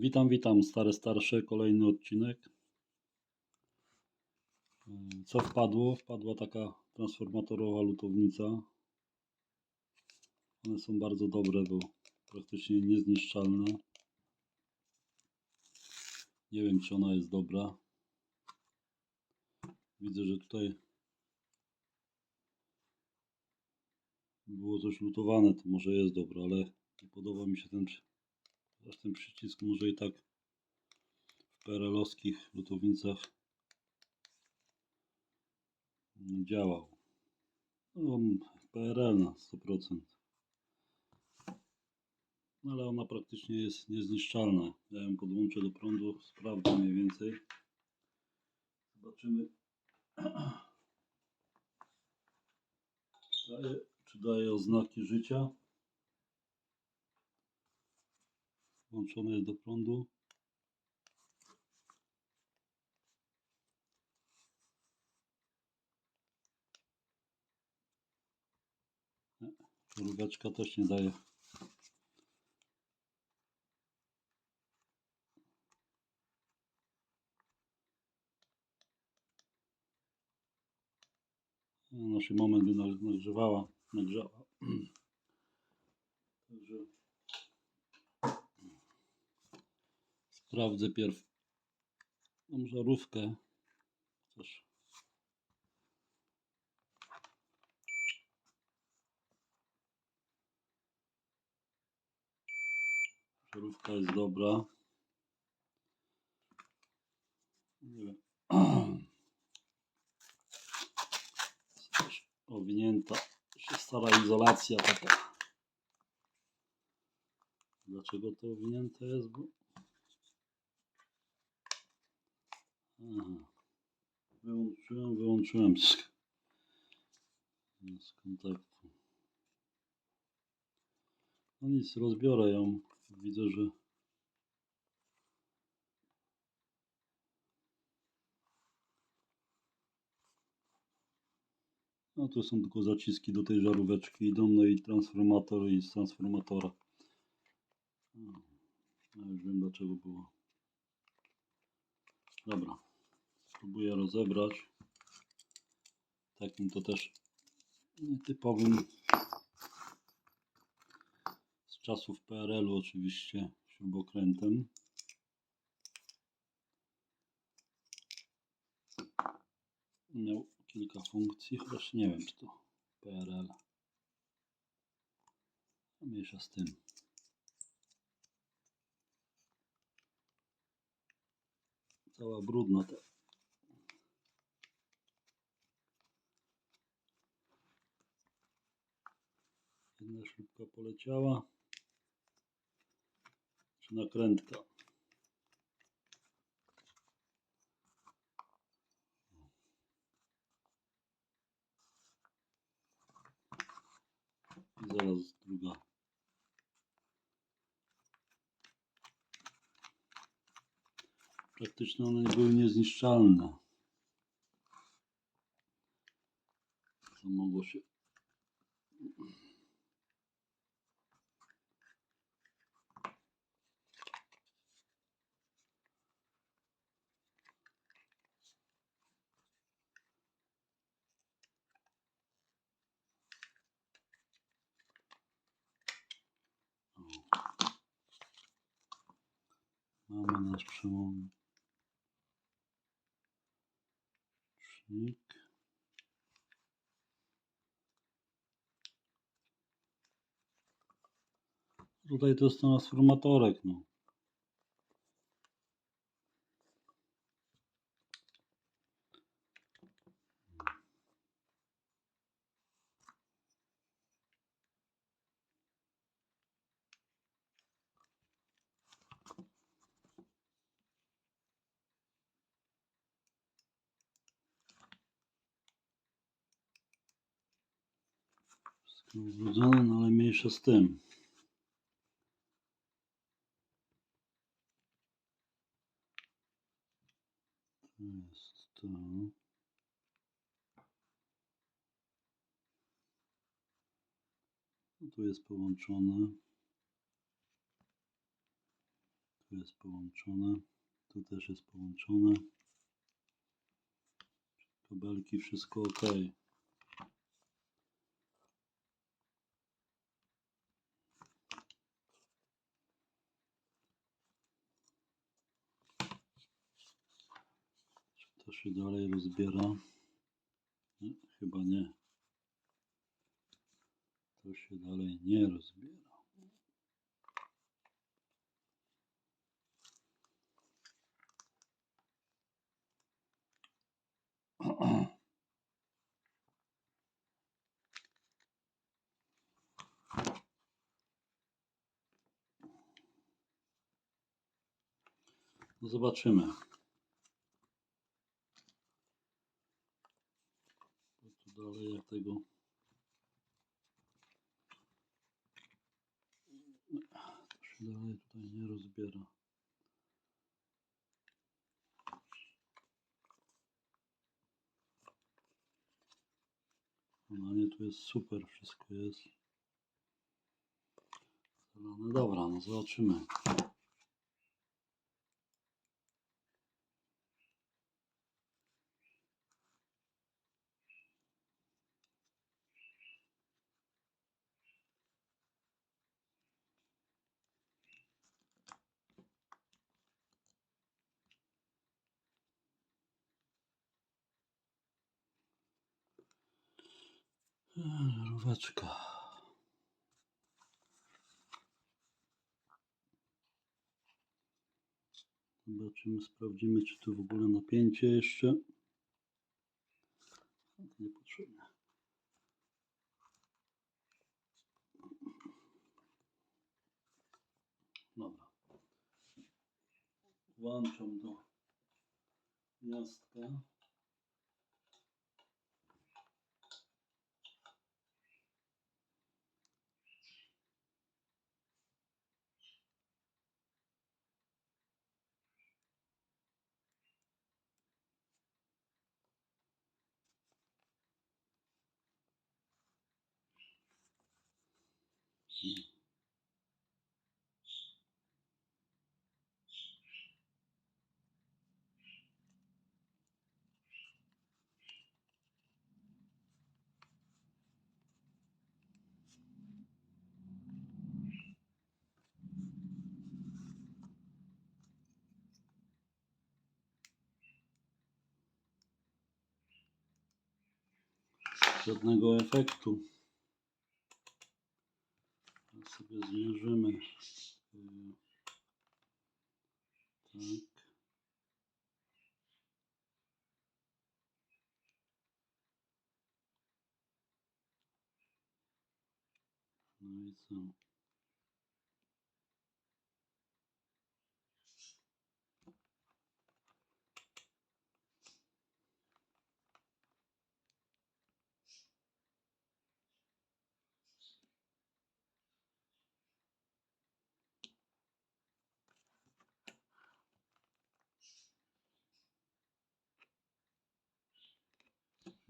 Witam, witam, stare, starsze, kolejny odcinek. Co wpadło? Wpadła taka transformatorowa lutownica. One są bardzo dobre, bo praktycznie niezniszczalne. Nie wiem, czy ona jest dobra. Widzę, że tutaj było coś lutowane, to może jest dobra, ale nie podoba mi się ten, chociaż ten przycisk może i tak w PRL-owskich lutownicach działał. No, PRL na 100%. No, ale ona praktycznie jest niezniszczalna. Ja ją podłączę do prądu, sprawdzę mniej więcej. Zobaczymy, daje, czy daje oznaki życia. Włączone jest do prądu. Żaróweczka też nie daje. Na się moment by nag- nagrzewała, nagrzała. Także sprawdzę pierw tą żarówkę. Też. Żarówka jest dobra. Nie wiem. Owinięta. Się stara izolacja taka. Dlaczego to owinięte jest? Bo... Wyłączyłem, wyłączyłem z, z kontaktu. No nic, rozbiorę ją. Widzę, że no to są tylko zaciski do tej żaróweczki idą, no i transformator i z transformatora. No, ja już wiem dlaczego było. Dobra. Spróbuję rozebrać. Takim to też nietypowym z czasów PRL-u oczywiście śrubokrętem. Miał kilka funkcji, chociaż nie wiem czy to PRL. Mniejsza z tym. Cała brudna ta. Jedna śrubka poleciała. Czy nakrętka? I zaraz druga. Praktycznie one nie były niezniszczalne. Co mogło się Nasz przełom. Tutaj to jest transformatorek, no. Ubrudzone, no ale mniejsza z tym. To jest to. No tu jest połączone. Tu jest połączone. Tu też jest połączone. Kabelki, wszystko ok. Czy to się dalej rozbiera? Nie, chyba nie. To się dalej nie rozbiera. No zobaczymy. Co tu dalej jak tego. To się dalej tutaj nie rozbiera. No nie, tu jest super, wszystko jest. Dobra, no zobaczymy. Żaróweczka. Zobaczymy, sprawdzimy, czy tu w ogóle napięcie jeszcze. Niepotrzebne. Dobra. Włączam do gniazdka. Żadnego efektu. Sobie zmierzymy. Yy, Tak. No i co?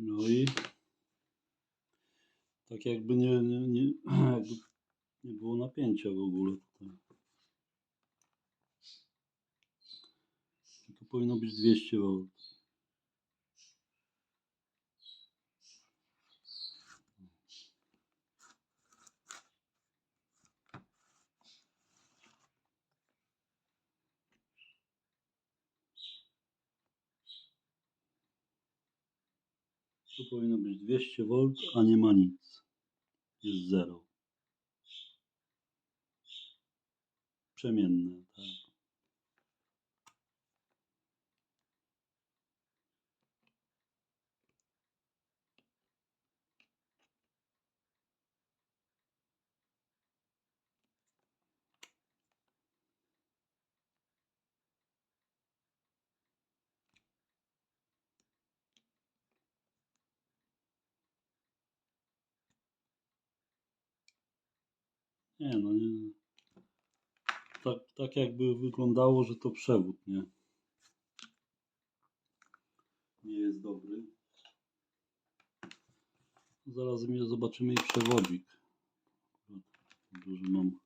No i tak jakby nie, nie, nie, nie było napięcia w ogóle tutaj. To powinno być 200 V. Tu powinno być 200 V, a nie ma nic. Jest 0. Przemienne, tak. Nie no, nie. Tak, tak jakby wyglądało, że to przewód, nie? Nie jest dobry. Zaraz zobaczymy i przewodzik. Duży mam.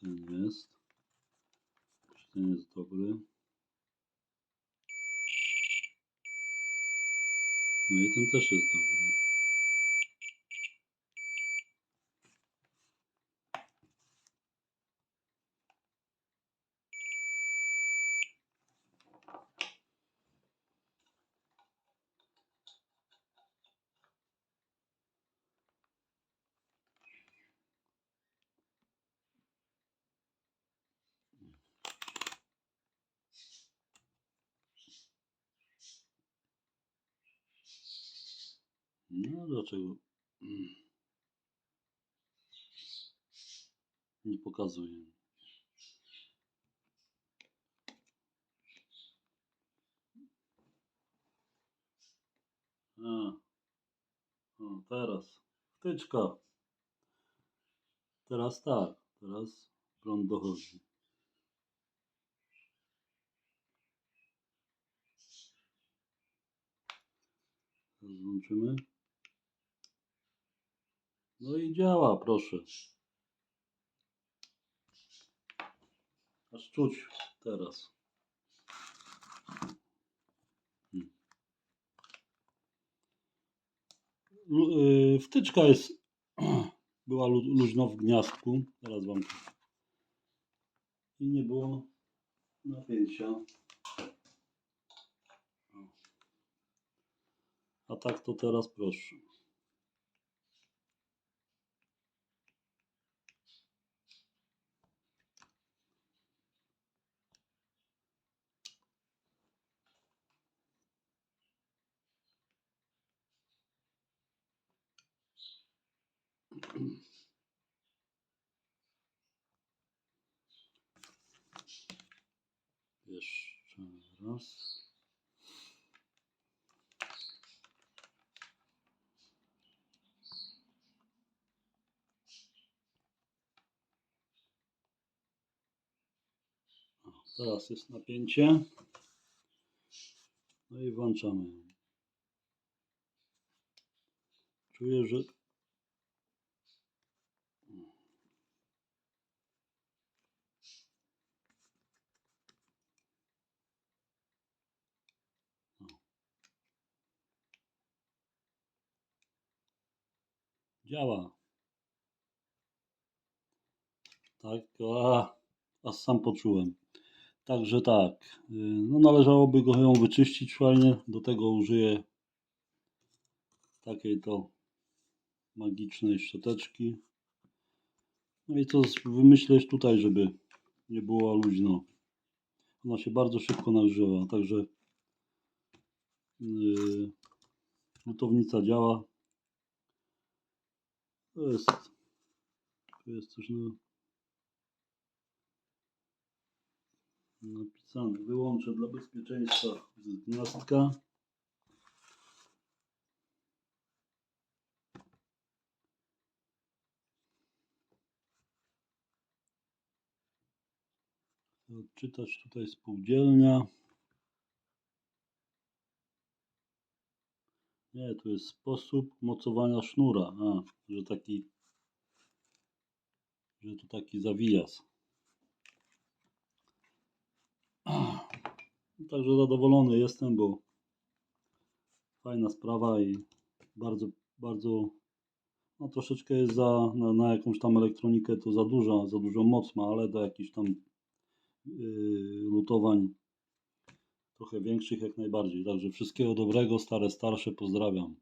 ten jest. Czy ten jest dobry? No i ten też No dlaczego? Mm. Nie pokazuje. A, o, teraz. Wtyczka. Teraz tak. Teraz prąd dochodzi. Teraz włączymy. No i działa, proszę. Aż czuć teraz. Hmm. Y, Wtyczka jest, była lu- luźno w gniazdku. Teraz wam i nie było napięcia. A tak to teraz proszę. Jeszcze raz. O, teraz jest napięcie. No i włączamy. Czuję, że działa. Tak, a, a sam poczułem. Także tak, y, no należałoby go ją wyczyścić fajnie. Do tego użyję takiej to magicznej szczoteczki. No i co wymyśleć tutaj, żeby nie było luźno. Ona się bardzo szybko nagrzewa, także yy, lutownica działa. To jest, to jest coś na, napisane. Wyłączę dla bezpieczeństwa z gniazdka. Odczytać tutaj spółdzielnia. Nie, tu jest sposób mocowania sznura. A, że taki, że to taki zawijas. Także zadowolony jestem, bo fajna sprawa i bardzo, bardzo, no troszeczkę jest za, na, na jakąś tam elektronikę to za duża, za dużo moc ma, ale do jakichś tam yy, lutowań trochę większych jak najbardziej. Także wszystkiego dobrego, stare, starsze, pozdrawiam.